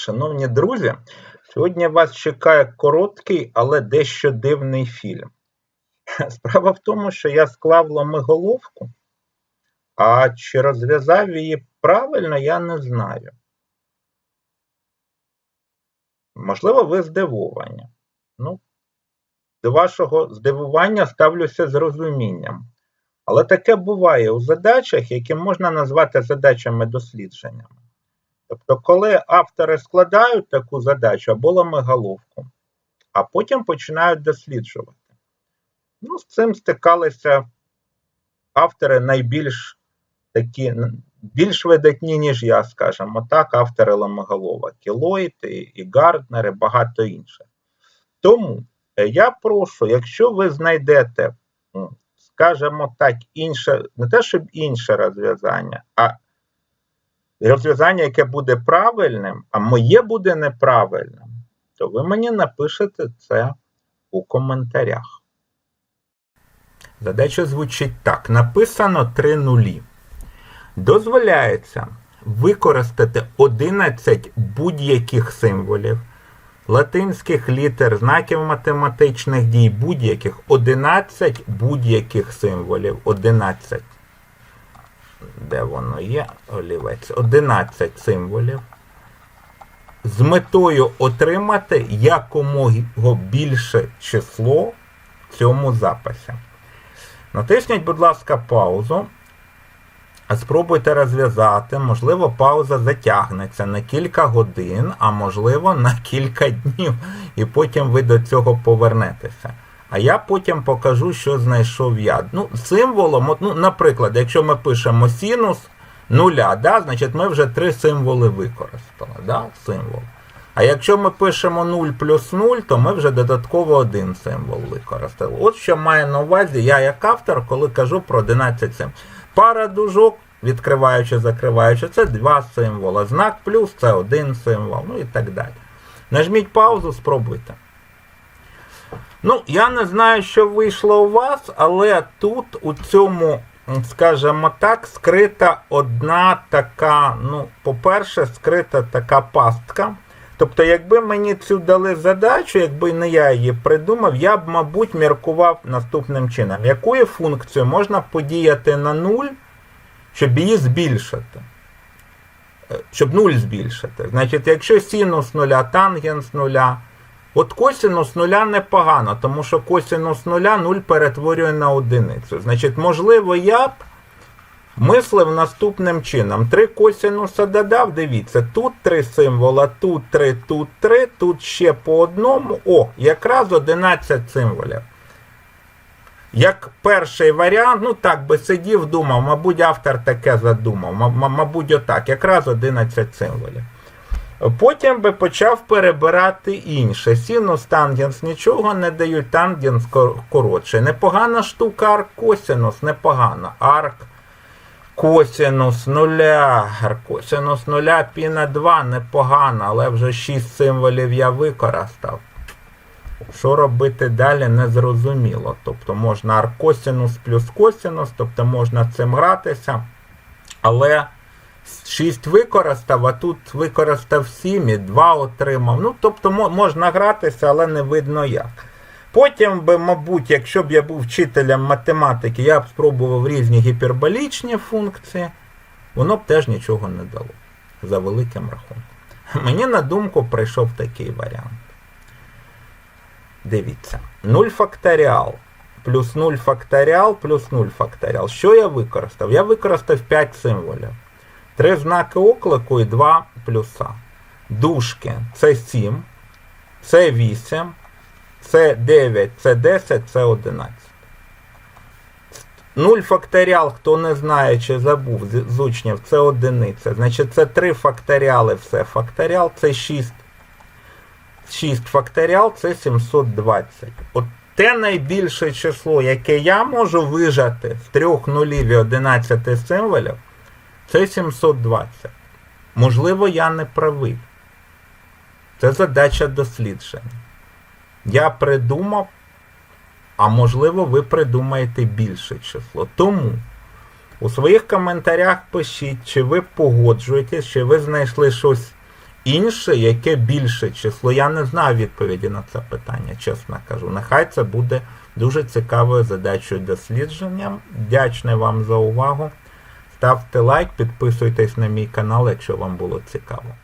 шановні друзі, сьогодні вас чекає короткий, але дещо дивний фільм. Справа в тому, що я склав ломиголовку, а чи розв'язав її правильно, я не знаю. Можливо, ви здивовані. Ну, до вашого здивування ставлюся з розумінням. Але таке буває у задачах, які можна назвати задачами дослідженнями. Тобто, коли автори складають таку задачу або ламиголовку, а потім починають досліджувати. Ну, з цим стикалися автори найбільш такі, більш видатні, ніж я, скажімо так, автори ламиголовок. І Ллойд, і, і Гарднер, і багато інших. Тому е, я прошу, якщо ви знайдете, ну, скажімо так, інше, не те, щоб інше розв'язання, а розв'язання, яке буде правильним, а моє буде неправильним, то ви мені напишете це у коментарях. Задача звучить так: написано три нулі. Дозволяється використати 11 будь-яких символів, латинських літер, знаків математичних дій, будь-яких 11 будь-яких символів. 11. Де воно є? Олівець. 11 символів. З метою отримати якомога більше число в цьому записі. Натисніть, будь ласка, паузу. Спробуйте розв'язати, можливо, пауза затягнеться на кілька годин, а можливо на кілька днів, і потім ви до цього повернетеся. А я потім покажу, що знайшов я. Ну, Символом, ну, наприклад, якщо ми пишемо синус нуля, да, значить ми вже три символи використали. Да, символ. А якщо ми пишемо 0 плюс 0, то ми вже додатково один символ використали. От що має на увазі я як автор, коли кажу про 11 символів. Пара дужок, відкриваючи, закриваючи, це два символи. Знак плюс це один символ, ну і так далі. Нажміть паузу, спробуйте. Ну, я не знаю, що вийшло у вас, але тут у цьому, скажімо так, скрита одна така, ну, по-перше, скрита така пастка. Тобто, якби мені цю дали задачу, якби не я її придумав, я б, мабуть, міркував наступним чином. Якою функцією можна подіяти на 0, щоб її збільшити? Щоб 0 збільшити. Значить, якщо синус нуля, тангенс нуля, от косинус нуля непогано, тому що косинус нуля 0 перетворює на одиницю. Значить, можливо, я б мислив наступним чином. Три косинуса додав, дивіться, тут три символа, тут три, тут три, тут ще по одному. О, якраз 11 символів. Як перший варіант, ну так би сидів, думав, мабуть, автор таке задумав, мабуть, отак, якраз 11 символів. Потім би почав перебирати інше. Синус, тангенс нічого не дають, тангенс коротше. Непогана штука арк косинус, непогана. Арк косинус нуля. Косинус нуля пі на 2 непогано, але вже 6 символів я використав. Що робити далі, незрозуміло. Тобто можна аркосинус плюс косинус, тобто можна цим гратися. Але 6 використав, а тут використав 7 і 2 отримав. Ну, тобто можна гратися, але не видно як. Потім би, мабуть, якщо б я був вчителем математики, я б спробував різні гіперболічні функції, воно б теж нічого не дало. За великим рахунком. Мені на думку прийшов такий варіант. Дивіться. 0 факторіал плюс 0 факторіал плюс 0 факторіал. Що я використав? Я використав 5 символів. Три знаки оклику і 2 плюса. Дужки це 7, це 8, це 9, це 10, це 11. 0 факторіал, хто не знає чи забув з учнів, це одиниця. Значить, це 3 факторіали, все факторіал, це 6. 6 факторіал це 720. От те найбільше число, яке я можу вижати з 3 нулів і 11 символів, це 720. Можливо, я не правий. Це задача дослідження. Я придумав, а можливо, ви придумаєте більше число. Тому у своїх коментарях пишіть, чи ви погоджуєтесь, чи ви знайшли щось інше, яке більше число. Я не знаю відповіді на це питання, чесно кажу. Нехай це буде дуже цікавою задачою дослідження. Вдячний вам за увагу. Ставте лайк, підписуйтесь на мій канал, якщо вам було цікаво.